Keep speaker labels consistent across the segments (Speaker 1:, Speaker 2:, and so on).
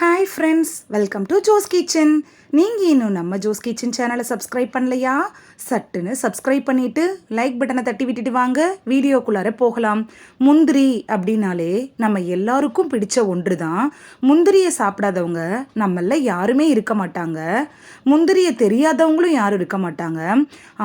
Speaker 1: Hi friends welcome to Jo's kitchen நீங்கள் இன்னும் நம்ம ஜோஸ் கிச்சன் சேனலை சப்ஸ்கிரைப் பண்ணலையா? சட்டுன்னு சப்ஸ்கிரைப் பண்ணிவிட்டு லைக் பட்டனை தட்டி விட்டுட்டு வாங்க. வீடியோக்குள்ளார போகலாம். முந்திரி அப்படின்னாலே நம்ம எல்லாருக்கும் பிடிச்ச ஒன்று தான் முந்திரியை சாப்பிடாதவங்க நம்மள யாருமே இருக்க மாட்டாங்க. முந்திரியை தெரியாதவங்களும் யாரும் இருக்க மாட்டாங்க.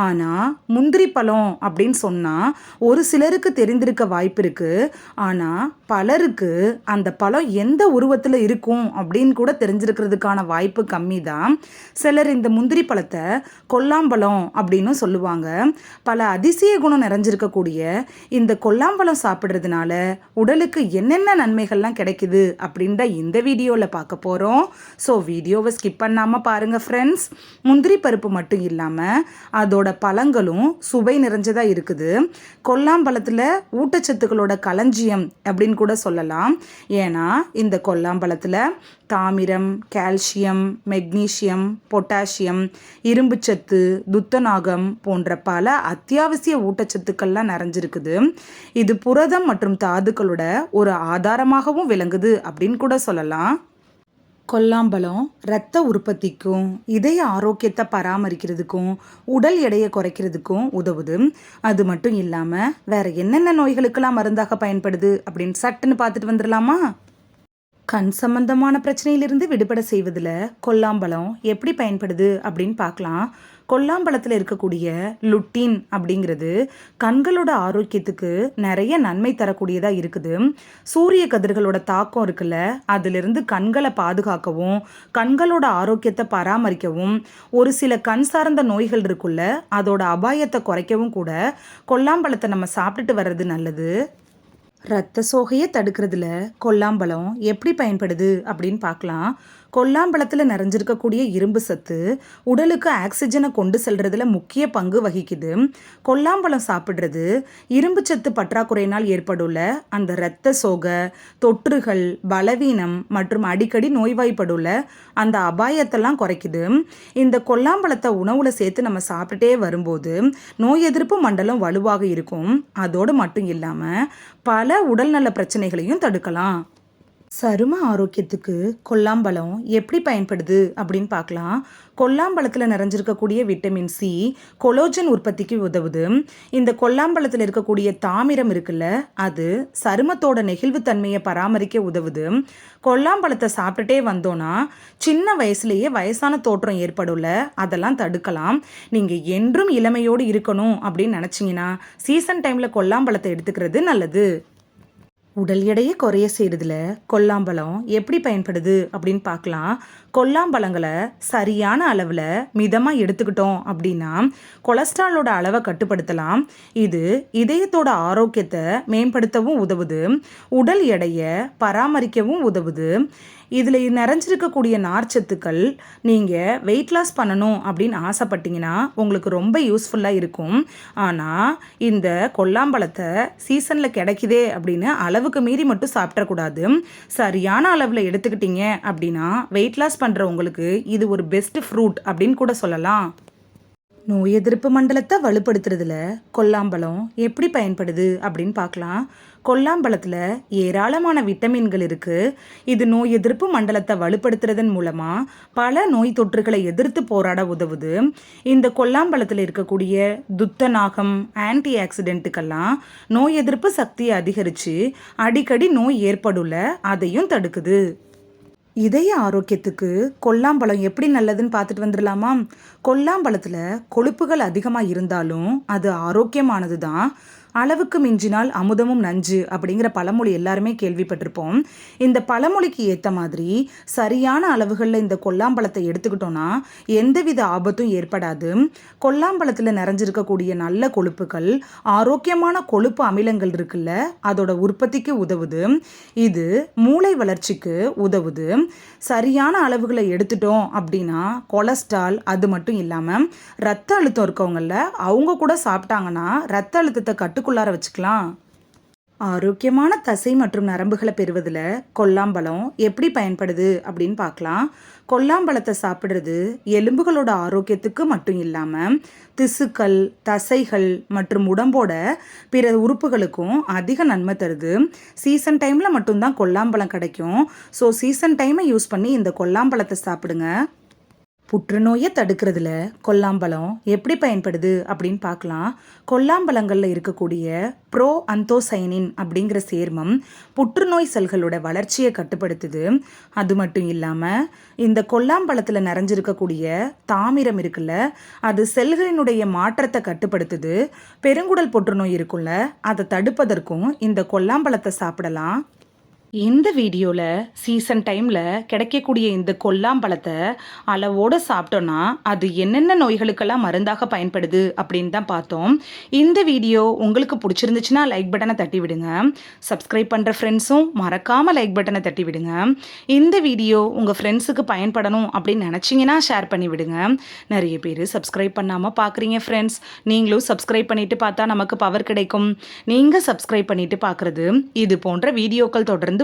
Speaker 1: ஆனால் முந்திரி பழம் அப்படின்னு சொன்னால் ஒரு சிலருக்கு தெரிந்திருக்க வாய்ப்பு இருக்குது ஆனால் பலருக்கு அந்த பழம் எந்த உருவத்தில் இருக்கும் அப்படின்னு கூட தெரிஞ்சிருக்கிறதுக்கான வாய்ப்பு கம்மி தான் சிலர் இந்த முந்திரி பழத்தை கொல்லாம்பழம் அப்படின்னு சொல்லுவாங்க. பல அதிசய குணம் நிறைஞ்சிருக்கக்கூடிய இந்த கொல்லாம்பழம் சாப்பிட்றதுனால உடலுக்கு என்னென்ன நன்மைகள்லாம் கிடைக்குது அப்படின்ற இந்த வீடியோவில் பார்க்க போகிறோம் ஸோ வீடியோவை ஸ்கிப் பண்ணாமல் பாருங்கள் ஃப்ரெண்ட்ஸ் முந்திரி பருப்பு மட்டும் இல்லாமல் அதோட பழங்களும் சுவை நிறைஞ்சதாக இருக்குது. கொல்லாம்பழத்தில் ஊட்டச்சத்துக்களோட களஞ்சியம் அப்படின்னு கூட சொல்லலாம். ஏன்னா இந்த கொல்லாம்பழத்தில் தாமிரம் கால்சியம் மெக்னீசியம் பொட்டாசியம் இரும்புச்சத்து துத்தநாகம் போன்ற பல அத்தியாவசிய ஊட்டச்சத்துக்கள்லாம் நிறைஞ்சிருக்குது. இது புரதம் மற்றும் தாதுக்களோட ஒரு ஆதாரமாகவும் விளங்குது அப்படின்னு கூட சொல்லலாம். கொல்லாம்பழம் இரத்த உற்பத்திக்கும் இதய ஆரோக்கியத்தை பராமரிக்கிறதுக்கும் உடல் எடையை குறைக்கிறதுக்கும் உதவுது. அது மட்டும் இல்லாமல் வேற என்னென்ன நோய்களுக்கெல்லாம் மருந்தாக பயன்படுது அப்படின்னு சட்டுன்னு பார்த்துட்டு வந்துடலாமா? கண் சம்பந்தமான பிரச்சனையிலிருந்து விடுபட செய்வதில் கொல்லாம்பழம் எப்படி பயன்படுது அப்படின்னு பார்க்கலாம். கொல்லாம்பழத்தில் இருக்கக்கூடிய லுட்டின் அப்படிங்கிறது கண்களோட ஆரோக்கியத்துக்கு நிறைய நன்மை தரக்கூடியதாக இருக்குது. சூரிய கதிர்களோட தாக்கம் இருக்குல்ல அதிலிருந்து கண்களை பாதுகாக்கவும் கண்களோட ஆரோக்கியத்தை பராமரிக்கவும் ஒரு சில கண் சார்ந்த நோய்கள் இருக்குல்ல அதோட அபாயத்தை குறைக்கவும் கூட கொல்லாம்பழத்தை நம்ம சாப்பிட்டுட்டு வர்றது நல்லது. ரத்த சோகையை தடுக்கிறதுல கொல்லாம்பழம் எப்படி பயன்படுது அப்படின்னு பார்க்கலாம். கொல்லாம்பழத்தில் நிறைஞ்சிருக்கக்கூடிய இரும்பு சத்து உடலுக்கு ஆக்சிஜனை கொண்டு செல்றதுல முக்கிய பங்கு வகிக்குது. கொல்லாம்பழம் சாப்பிட்றது இரும்பு சத்து பற்றாக்குறையினால் ஏற்படுள்ள அந்த இரத்த சோகை தொற்றுகள் பலவீனம் மற்றும் அடிக்கடி நோய்வாய்ப்படுள்ள அந்த அபாயத்தெல்லாம் குறைக்குது. இந்த கொல்லாம்பழத்தை உணவில் சேர்த்து நம்ம சாப்பிட்டுட்டே வரும்போது நோய் எதிர்ப்பு மண்டலம் வலுவாக இருக்கும். அதோடு மட்டும் இல்லாமல் பல உடல்நல பிரச்சனைகளையும் தடுக்கலாம். சரும ஆரோக்கியத்துக்கு கொல்லாம்பழம் எப்படி பயன்படுது அப்படின்னு பார்க்கலாம். கொல்லாம்பழத்தில் நிறைஞ்சிருக்கக்கூடிய விட்டமின் சி கொலோஜன் உற்பத்திக்கு உதவுது. இந்த கொல்லாம்பழத்தில் இருக்கக்கூடிய தாமிரம் இருக்குல்ல அது சருமத்தோட நெகிழ்வுத்தன்மையை பராமரிக்க உதவுது. கொல்லாம்பழத்தை சாப்பிட்டுட்டே வந்தோன்னா சின்ன வயசுலேயே வயசான தோற்றம் ஏற்படும்ல அதெல்லாம் தடுக்கலாம். நீங்கள் என்றும் இளமையோடு இருக்கணும் அப்படின்னு நினச்சிங்கன்னா சீசன் டைமில் கொல்லாம்பழத்தை எடுத்துக்கிறது நல்லது. உடல் எடையை குறைய செய்கிறதுல கொல்லாம்பழம் எப்படி பயன்படுது அப்படின்னு பார்க்கலாம். கொல்லாம்பழங்களை சரியான அளவில் மிதமாக எடுத்துக்கிட்டோம் அப்படின்னா கொலஸ்ட்ராலோட அளவை கட்டுப்படுத்தலாம். இது இதயத்தோட ஆரோக்கியத்தை மேம்படுத்தவும் உதவுது. உடல் எடையை பராமரிக்கவும் உதவுது. இதில் நிறைஞ்சிருக்கக்கூடிய நார்ச்சத்துக்கள் நீங்கள் வெயிட் லாஸ் பண்ணணும் அப்படின்னு ஆசைப்பட்டீங்கன்னா உங்களுக்கு ரொம்ப யூஸ்ஃபுல்லாக இருக்கும். ஆனால் இந்த கொல்லாம்பழத்தை சீசனில் கிடைக்குதே அப்படின்னு அளவுக்கு மீறி மட்டும் சாப்பிடக்கூடாது. சரியான அளவில் எடுத்துக்கிட்டீங்க அப்படின்னா வெயிட் லாஸ் பண்ணுற உங்களுக்கு இது ஒரு பெஸ்ட் ஃப்ரூட் அப்படின்னு கூட சொல்லலாம். நோய் எதிர்ப்பு மண்டலத்தை வலுப்படுத்துறதுல கொல்லாம்பழம் எப்படி பயன்படுது அப்படின்னு பார்க்கலாம். கொல்லாம்பழத்தில் ஏராளமான விட்டமின்கள் இருக்குது இது நோய் எதிர்ப்பு மண்டலத்தை வலுப்படுத்துறதன் மூலமாக பல நோய் தொற்றுகளை எதிர்த்து போராட உதவுது. இந்த கொல்லாம்பழத்தில் இருக்கக்கூடிய துத்தநாகம் ஆன்டி ஆக்சிடென்ட்டுக்கெல்லாம் நோய் எதிர்ப்பு சக்தியை அதிகரித்து அடிக்கடி நோய் ஏற்படுள்ள அதையும் தடுக்குது. இதய ஆரோக்கியத்துக்கு கொல்லாம்பழம் எப்படி நல்லதுன்னு பார்த்துட்டு வந்துடலாமா? கொல்லாம்பழத்தில் கொழுப்புகள் அதிகமாக இருந்தாலும் அது ஆரோக்கியமானது தான் அளவுக்கு மிஞ்சினால் அமுதமும் நஞ்சு அப்படிங்கிற பழமொழி எல்லாருமே கேள்விப்பட்டிருப்போம். இந்த பழமொழிக்கு ஏற்ற மாதிரி சரியான அளவுகளில் இந்த கொல்லாம்பழத்தை எடுத்துக்கிட்டோன்னா எந்தவித ஆபத்தும் ஏற்படாது. கொல்லாம்பழத்தில் நிறைஞ்சிருக்கக்கூடிய நல்ல கொழுப்புகள் ஆரோக்கியமான கொழுப்பு அமிலங்கள் இருக்குல்ல அதோட உற்பத்திக்கு உதவுது. இது மூளை வளர்ச்சிக்கு உதவுது. சரியான அளவுகளை எடுத்துட்டோம் அப்படின்னா கொலஸ்ட்ரால் அது மட்டும் இல்லாமல் ரத்த அழுத்தம் இருக்கவங்கள அவங்க கூட சாப்பிட்டாங்கன்னா ரத்த அழுத்தத்தை கட்டு கட்டுக்குள்ளார வச்சுக்கலாம். ஆரோக்கியமான தசை மற்றும் நரம்புகளை பெறுவதில் கொல்லாம்பழம் எப்படி பயன்படுது அப்படின்னு பார்க்கலாம். கொல்லாம்பழத்தை சாப்பிட்றது எலும்புகளோட ஆரோக்கியத்துக்கு மட்டும் இல்லாமல் திசுக்கள் தசைகள் மற்றும் உடம்போட பிற உறுப்புகளுக்கும் அதிக நன்மை தருது. சீசன் டைமில் மட்டும்தான் கொல்லாம்பழம் கிடைக்கும். ஸோ சீசன் டைமை யூஸ் பண்ணி இந்த கொல்லாம்பழத்தை சாப்பிடுங்க. புற்றுநோயை தடுக்கிறதுல கொல்லாம்பழம் எப்படி பயன்படுது அப்படின்னு பார்க்கலாம். கொல்லாம்பழங்களில் இருக்கக்கூடிய ப்ரோ அந்தோசைனின் அப்படிங்கிற சேர்மம் புற்றுநோய் செல்களோட வளர்ச்சியை கட்டுப்படுத்துது. அது மட்டும் இல்லாமல் இந்த கொல்லாம்பழத்தில் நிறைஞ்சிருக்கக்கூடிய தாமிரம் இருக்குல்ல அது செல்களினுடைய மாற்றத்தை கட்டுப்படுத்துது. பெருங்குடல் புற்றுநோய் இருக்குல்ல அதை தடுப்பதற்கும் இந்த கொல்லாம்பழத்தை சாப்பிடலாம். இந்த வீடியோவில் சீசன் டைமில் கிடைக்கக்கூடிய இந்த கொல்லாம்பழத்தை அளவோடு சாப்பிட்டோன்னா அது என்னென்ன நோய்களுக்கெல்லாம் மருந்தாக பயன்படுது அப்படின்னு தான் பார்த்தோம். இந்த வீடியோ உங்களுக்கு பிடிச்சிருந்துச்சுன்னா லைக் பட்டனை தட்டி விடுங்க. சப்ஸ்கிரைப் பண்ணுற ஃப்ரெண்ட்ஸும் மறக்காமல் லைக் பட்டனை தட்டி விடுங்க. இந்த வீடியோ உங்கள் ஃப்ரெண்ட்ஸுக்கு பயன்படணும் அப்படின்னு நினச்சிங்கன்னா ஷேர் பண்ணி விடுங்க. நிறைய பேர் சப்ஸ்கிரைப் பண்ணாமல் பார்க்குறீங்க ஃப்ரெண்ட்ஸ் நீங்களும் சப்ஸ்கிரைப் பண்ணிவிட்டு பார்த்தா நமக்கு பவர் கிடைக்கும். நீங்கள் சப்ஸ்கிரைப் பண்ணிவிட்டு பார்க்குறது இது போன்ற வீடியோக்கள் தொடர்ந்து